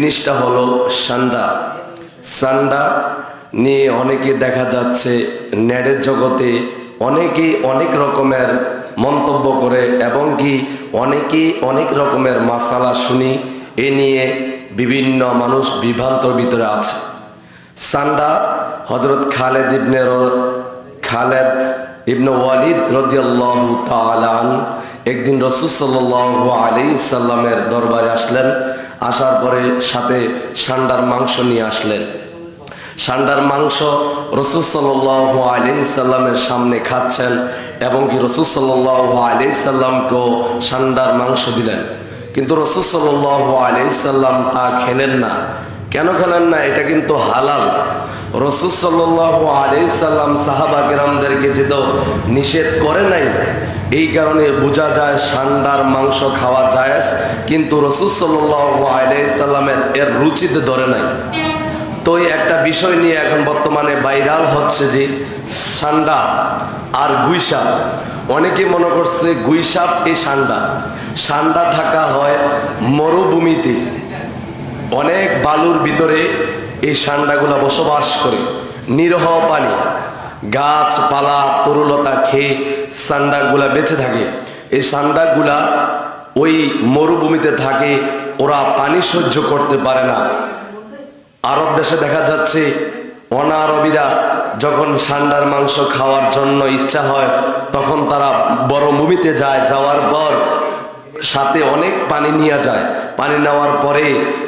জিনিসটা হলো সান্ডা। সান্ডা নিয়ে অনেকে দেখা যাচ্ছে নেটের জগতে অনেকে অনেক রকমের মন্তব্য করে এবং কি অনেকে অনেক রকমের মাসালা শুনি, এ নিয়ে বিভিন্ন মানুষ বিভ্রান্তর ভিতরে আছে। সান্ডা হজরত খালেদ ইবনে খালেদ ইবনে ওয়ালিদ রদিয়াল্লাহু তাআলান একদিন রসুল সাল্লাল্লাহু আলাইহি সাল্লামের দরবারে আসলেন। আসার পরে সাথে সান্ডার মাংস নিয়ে আসলেন। সান্ডার মাংস রসুল সাল্লামের সামনে খাচ্ছেন এবং কি রসুল সাল্লাল্লাহু আলাইহি সাল্লামকেও সান্ডার মাংস দিলেন। কিন্তু রসুল সাল্লাহ আলাইহি সাল্লাম তা খেলেন না। কেন খেলেন না? এটা কিন্তু হালাল। রসুল সাল্লাল্লাহু আলাইহি সাল্লাম সাহাবা কেরামদেরকে যেহেতু নিষেধ করে নাই, এই কারণে বোঝা যায় সান্ডার মাংস খাওয়া যায় কিন্তু রসুল সাল্লাল্লাহু আলাইহি সাল্লামের এর রুচিতে ধরে নাই। তো একটা বিষয় নিয়ে এখন বর্তমানে ভাইরাল হচ্ছে যে সান্ডা আর গুইসাপ অনেকে মনে করছে গুইসাপ এই সান্ডা। সান্ডা থাকা হয় মরুভূমিতে, অনেক বালুর ভিতরে এই সান্ডাগুলা বসবাস করে। নিরহ পানি, গাছপালা, তরুলতা খেয়ে সান্ডাগুলা বেঁচে থাকে। এই সান্ডাগুলা ওই মরুভূমিতে থাকে, ওরা পানি সহ্য করতে পারে না। আরব দেশে দেখা যাচ্ছে, অনারবিরা যখন সান্ডার মাংস খাওয়ার জন্য ইচ্ছা হয়, তখন তারা বড় ভূমিতে যায়, যাওয়ার পর সাথে অনেক পানি নিয়ে যায়। পানি নেওয়ার পরে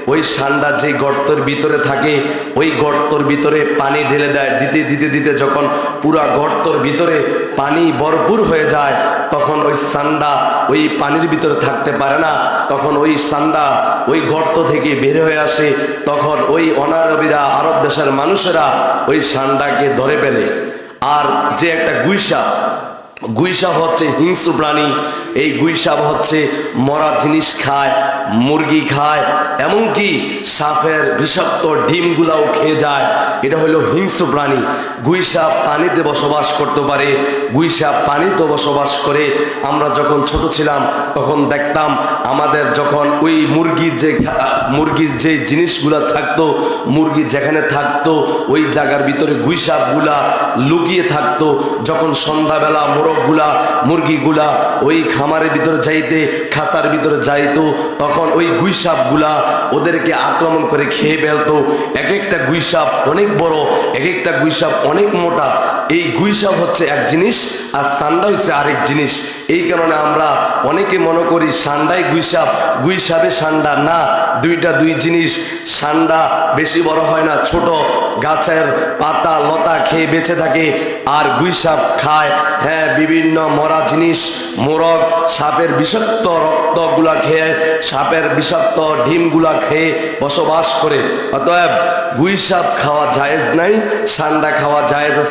ওই সান্ডা যে গর্তের ভিতরে থাকে, ওই গর্তর ভিতরে পানি ঢেলে দেয়। দিতে দিতে দিতে যখন পুরা গর্তর ভিতরে পানি ভরপুর হয়ে যায়, তখন ওই সান্ডা ওই পানির ভিতরে থাকতে পারে না। তখন ওই সান্ডা ওই গর্ত থেকে বের হয়ে আসে। তখন ওই অনারবিরা, আরব দেশের মানুষেরা ওই সান্ডাকে ধরে ফেলে। আর যে একটা গুইসা গুইসাপ হচ্ছে হিংস্র প্রাণী, এই গুইসাপ হচ্ছে মরা জিনিস খায়, মুরগি খায়, এমনকি সাপের বিষাক্ত ডিমগুলাও খেয়ে যায়। এটা হলো হিংস্র প্রাণী। গুইসাপ পানিতে বসবাস করতে পারে। গুইসাপ পানিতে বসবাস করে। আমরা যখন ছোট ছিলাম, তখন দেখতাম আমাদের যখন ওই মুরগির যে মুরগির যে জিনিসগুলা থাকতো, মুরগি যেখানে থাকতো, ওই জায়গার ভিতরে গুইসাপগুলা লুকিয়ে থাকতো। যখন সন্ধ্যাবেলা মোরগগুলা মুরগিগুলা ওই খামারের ভিতরে যাইতে খাসার ভিতরে যাইতো, তখন ওই গুইসাপগুলা ওদেরকে আক্রমণ করে খেয়ে ফেলতো। এক একটা গুইসাপ অনেক বড় এক একটা গুইসাপ অনেক মোটা। এই গুইসাপ হচ্ছে এক জিনিস আর সান্ডা হচ্ছে আরেক জিনিস। এই কারণে আমরা অনেকে মনে করি সান্ডাই গুইসাপ, গুইসাপে সান্ডা। না, দুইটা দুই জিনিস, সান্ডা বেশি বড় হয় না, ছোট। গাছের পাতা, লতা খেয়ে বেঁচে থাকে আর গুইসাপ খায়। হ্যাঁ বিভিন্ন মরা জিনিস, মোরগ, সাপের বিষাক্ত রক্তগুলা খেয়ে, সাপের বিষাক্ত ডিমগুলা খেয়ে বসবাস করে। অতএব গুইসাপ খাওয়া জায়েজ নাই, সান্ডা খাওয়া জায়েজ আছে।